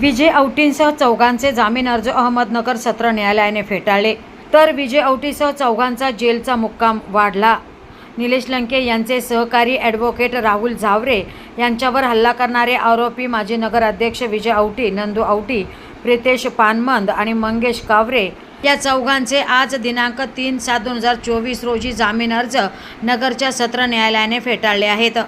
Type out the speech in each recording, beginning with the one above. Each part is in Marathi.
विजय औटींसह चौघांचे जामीन अर्ज अहमदनगर सत्र न्यायालयाने फेटाळले. तर विजय औटीसह चौघांचा जेलचा मुक्काम वाढला. निलेश लंके यांचे सहकारी ॲडव्होकेट राहुल झावरे यांच्यावर हल्ला करणारे आरोपी माजी नगराध्यक्ष विजय औटी नंदू औटी प्रितेश पानमंद आणि मंगेश कावरे या चौघांचे आज दिनांक तीन सात दोन हजार चोवीस रोजी जामीन अर्ज नगरच्या सत्र न्यायालयाने फेटाळले आहेत.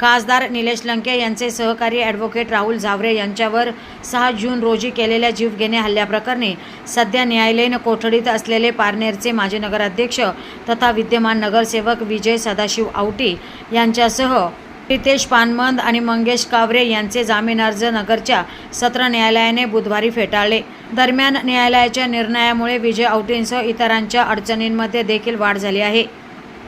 खासदार निलेश लंके यांचे सहकारी ॲडव्होकेट राहुल झावरे यांच्यावर सहा जून रोजी केलेल्या जीवघेणे हल्ल्याप्रकरणी सध्या न्यायालयीन कोठडीत असलेले पारनेरचे माजी नगराध्यक्ष तथा विद्यमान नगरसेवक विजय सदाशिव आवटी यांच्यासह प्रितेश पानमंद आणि मंगेश कावरे यांचे जामीन अर्ज नगरच्या सत्र न्यायालयाने बुधवारी फेटाळले. दरम्यान न्यायालयाच्या निर्णयामुळे विजय औटींसह इतरांच्या अडचणींमध्ये देखील वाढ झाली आहे.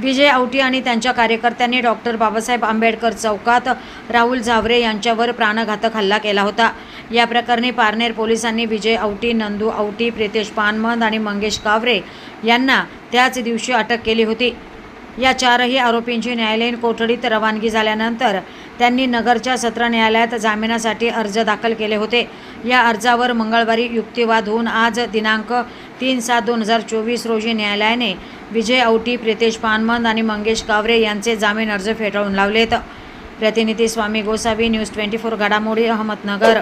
विजय औटी आणि त्यांच्या कार्यकर्त्यांनी डॉक्टर बाबासाहेब आंबेडकर चौकात राहुल झावरे यांच्यावर प्राणघातक हल्ला केला होता. या प्रकरणी पारनेर पोलिसांनी विजय औटी नंदू औटी प्रितेश पानमंद आणि मंगेश कावरे यांना त्याच दिवशी अटक केली होती. या चारही आरोपींची न्यायालयीन कोठडीत रवानगी झाल्यानंतर त्यांनी नगरच्या सत्र न्यायालयात जामिनासाठी अर्ज दाखल केले होते. या अर्जावर मंगळवारी युक्तिवाद होऊन आज दिनांक तीन सात दोन हजार चोवीस रोजी न्यायालयाने विजय औटी प्रितेश पानमंद आणि मंगेश कावरे यांचे जामीन अर्ज फेटाळून लावलेत प्रतिनिधी Swami Gosavi news twenty four घडामोडी अहमदनगर.